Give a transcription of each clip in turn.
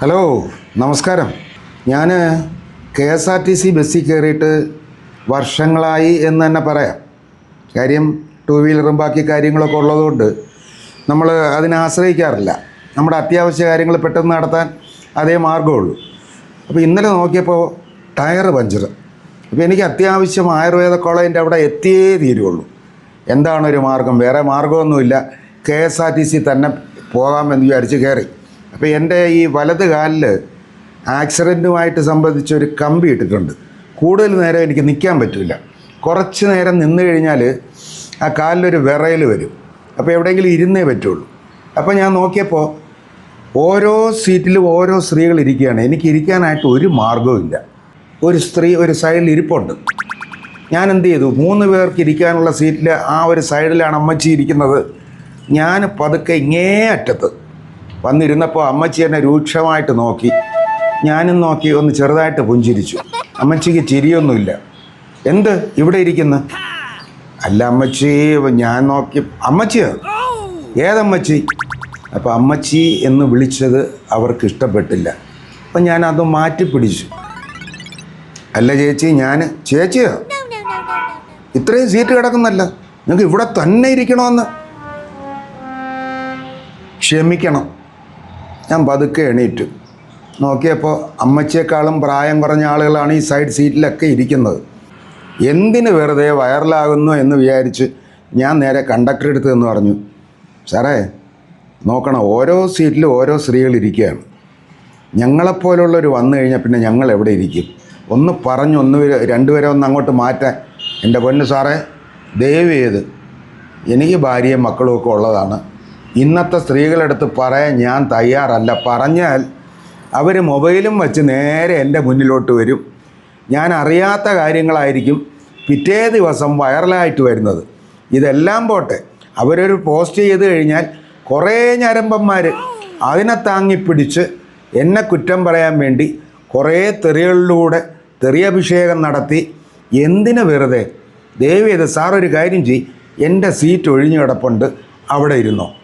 Hello നമസ്കാരം. ഞാൻ K S R T C ബസ്സിൽ കയറിയിട്ട് വർഷങ്ങളായി എന്ന് തന്നെ പറയാം. കാര്യം ടു വീലറും ബാക്കി കാര്യങ്ങളൊക്കെ ഉള്ളതുകൊണ്ട് നമ്മൾ അതിനെ ആശ്രയിക്കാറില്ല. നമ്മുടെ അത്യാവശ്യ കാര്യങ്ങൾ പെട്ടെന്ന് നടത്താൻ അതേ മാർഗമുള്ളൂ. അപ്പോൾ ഇന്നലെ നോക്കിയപ്പോൾ ടയർ പഞ്ചർ. അപ്പോൾ എനിക്ക് അത്യാവശ്യം ആയുർവേദ കോളേജിന്റെ അവിടെ എത്തിയേ തീരുള്ളൂ. എന്താണ് ഒരു മാർഗം? വേറെ മാർഗമൊന്നുമില്ല K S R T C തന്നെ പോകാമെന്ന് വിചാരിച്ച് കയറി. അപ്പോൾ എന്റെ ഈ വലത് കാലിൽ ആക്സിഡന്റുമായിട്ട് സംബന്ധിച്ച് ഒരു കമ്പി ഇട്ടിട്ടുണ്ട്. കൂടുതൽ നേരം എനിക്ക് നിൽക്കാൻ പറ്റില്ല. കുറച്ച് നേരം നിന്ന് കഴിഞ്ഞാൽ ആ കാലിലൊരു വിറയൽ വരും. അപ്പോൾ എവിടെയെങ്കിലും ഇരുന്നേ പറ്റുള്ളൂ. അപ്പോൾ ഞാൻ നോക്കിയപ്പോൾ ഓരോ സീറ്റിലും ഓരോ സ്ത്രീകൾ ഇരിക്കുകയാണ്. എനിക്ക് ഇരിക്കാനായിട്ട് ഒരു മാർഗവും ഇല്ല. ഒരു സ്ത്രീ ഒരു സൈഡിൽ ഇരിപ്പുണ്ട്. ഞാൻ എന്ത് ചെയ്തു? മൂന്ന് പേർക്ക് ഇരിക്കാനുള്ള സീറ്റിൽ ആ ഒരു സൈഡിലാണ് അമ്മച്ചി ഇരിക്കുന്നത്. ഞാൻ പതുക്കെ ഇങ്ങേ അറ്റത്ത് വന്നിരുന്നപ്പോൾ അമ്മച്ചി എന്നെ രൂക്ഷമായിട്ട് നോക്കി. ഞാനും നോക്കി ഒന്ന് ചെറുതായിട്ട് പുഞ്ചിരിച്ചു. അമ്മച്ചിക്ക് ചിരിയൊന്നുമില്ല. എന്ത്? ഇവിടെ ഇരിക്കുന്ന? അല്ല അമ്മച്ചി ഞാൻ നോക്കി അമ്മച്ചിയോ? ഏതമ്മച്ചി? അപ്പോൾ അമ്മച്ചി എന്ന് വിളിച്ചത് അവർക്ക് ഇഷ്ടപ്പെട്ടില്ല. അപ്പം ഞാൻ അത് മാറ്റി പിടിച്ചു. അല്ല ചേച്ചി ഞാൻ ചേച്ചിയോ? ഇത്രയും സീറ്റ് കിടക്കുന്നല്ല. നിങ്ങൾക്ക് ഇവിടെ തന്നെ ഇരിക്കണമെന്ന്. ക്ഷമിക്കണം. ഞാൻ പതുക്കെ എണീറ്റു. നോക്കിയപ്പോൾ അമ്മച്ചേക്കാളും പ്രായം കുറഞ്ഞ ആളുകളാണ് ഈ സൈഡ് സീറ്റിലൊക്കെ ഇരിക്കുന്നത്. എന്തിന് വെറുതെ വൈറലാകുന്നു എന്ന് വിചാരിച്ച് ഞാൻ നേരെ കണ്ടക്ടർ എടുത്ത് എന്ന് പറഞ്ഞു സാറേ നോക്കണം ഓരോ സീറ്റിലും ഓരോ സ്ത്രീകൾ ഇരിക്കുകയാണ്. ഞങ്ങളെപ്പോലുള്ളവർ വന്നു കഴിഞ്ഞാൽ പിന്നെ ഞങ്ങൾ എവിടെ ഇരിക്കും? ഒന്ന് പറഞ്ഞ് ഒന്ന് പേര്- രണ്ടുപേരെ ഒന്ന് അങ്ങോട്ട് മാറ്റാൻ. എന്റെ പൊന്നു സാറേ ദയവ് ചെയ്ത് എനിക്ക് ഭാര്യയും മക്കളും ഒക്കെ ഉള്ളതാണ്. ഇന്നത്തെ സ്ത്രീകളെടുത്ത് പറയാൻ ഞാൻ തയ്യാറല്ല. പറഞ്ഞാൽ അവർ മൊബൈലും വെച്ച് നേരെ എന്റെ മുന്നിലോട്ട് വരും. ഞാൻ അറിയാത്ത കാര്യങ്ങളായിരിക്കും പിറ്റേ ദിവസം വൈറലായിട്ട് വരുന്നത്. ഇതെല്ലാം പോട്ടെ. അവരൊരു പോസ്റ്റ് ചെയ്ത് കഴിഞ്ഞാൽ കുറേ ഞരമ്പന്മാർ അതിനെ താങ്ങിപ്പിടിച്ച് എന്നെ കുറ്റം പറയാൻ വേണ്ടി കുറേ തെറികളിലൂടെ തെറിയഭിഷേകം നടത്തി എന്തിനു വെറുതെ? ദയവ് ചെയ്ത് സാർ ഒരു കാര്യം ചെയ് എന്റെ സീറ്റ് ഒഴിഞ്ഞു കിടപ്പുണ്ട്. അവിടെ ഇരുന്നോ.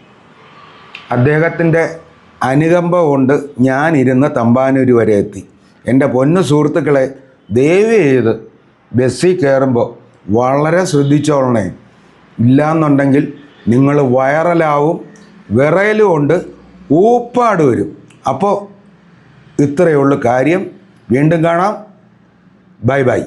അദ്ദേഹത്തിന്റെ അനുകമ്പ കൊണ്ട് ഞാൻ ഇരുന്ന് തമ്പാനൂർ വരെ എത്തി. എന്റെ പൊന്നു സുഹൃത്തുക്കളെ ദയവ് ചെയ്ത് ബസ്സിൽ കയറുമ്പോൾ വളരെ ശ്രദ്ധിച്ചോളണേ. ഇല്ലാന്നുണ്ടെങ്കിൽ നിങ്ങൾ വൈറലാവും വിറയലും കൊണ്ട് ഊപ്പാട് വരും. അപ്പോൾ ഇത്രയേ ഉള്ളൂ കാര്യം. വീണ്ടും കാണാം. Bye bye.